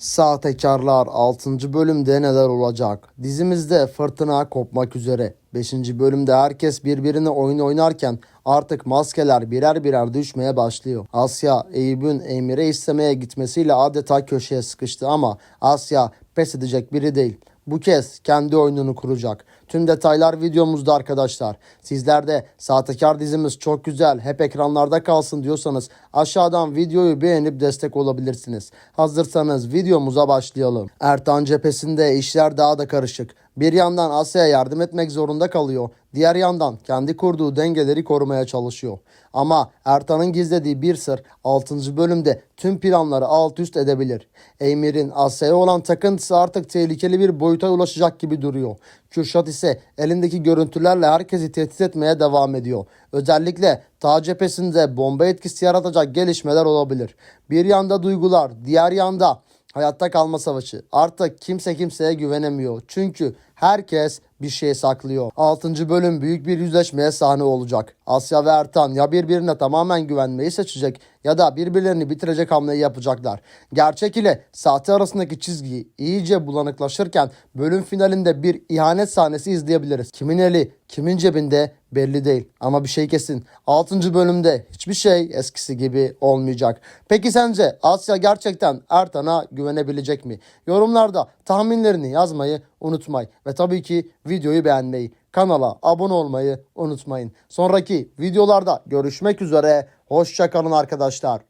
Sahtekarlar 6. bölümde neler olacak? Dizimizde fırtına kopmak üzere. 5. bölümde herkes birbirine oyun oynarken artık maskeler birer birer düşmeye başlıyor. Asya, Eyüp'ün Emir'e istemeye gitmesiyle adeta köşeye sıkıştı ama Asya pes edecek biri değil. Bu kez kendi oyununu kuracak. Tüm detaylar videomuzda arkadaşlar. Sizler de Sahtekar dizimiz çok güzel hep ekranlarda kalsın diyorsanız aşağıdan videoyu beğenip destek olabilirsiniz. Hazırsanız videomuza başlayalım. Ertan cephesinde işler daha da karışık. Bir yandan Asya'ya yardım etmek zorunda kalıyor. Diğer yandan kendi kurduğu dengeleri korumaya çalışıyor. Ama Ertan'ın gizlediği bir sır 6. bölümde tüm planları alt üst edebilir. Emir'in Asya'ya olan takıntısı artık tehlikeli bir boyuta ulaşacak gibi duruyor. Kürşat ise elindeki görüntülerle herkesi tehdit etmeye devam ediyor. Özellikle ta cephesinde bomba etkisi yaratacak gelişmeler olabilir. Bir yanda duygular, diğer yanda Hayatta kalma savaşı. Artık kimse kimseye güvenemiyor. Çünkü herkes bir şey saklıyor. 6. bölüm büyük bir yüzleşmeye sahne olacak. Asya ve Ertan ya birbirine tamamen güvenmeyi seçecek ya da birbirlerini bitirecek hamleyi yapacaklar. Gerçek ile sahte arasındaki çizgi iyice bulanıklaşırken bölüm finalinde bir ihanet sahnesi izleyebiliriz. Kimin eli kimin cebinde belli değil. Ama bir şey kesin. 6. bölümde hiçbir şey eskisi gibi olmayacak. Peki sence Asya gerçekten Ertan'a güvenebilecek mi? Yorumlarda tahminlerini yazmayı unutmayın. Ve tabii ki videoyu beğenmeyi, kanala abone olmayı unutmayın. Sonraki videolarda görüşmek üzere. Hoşçakalın arkadaşlar.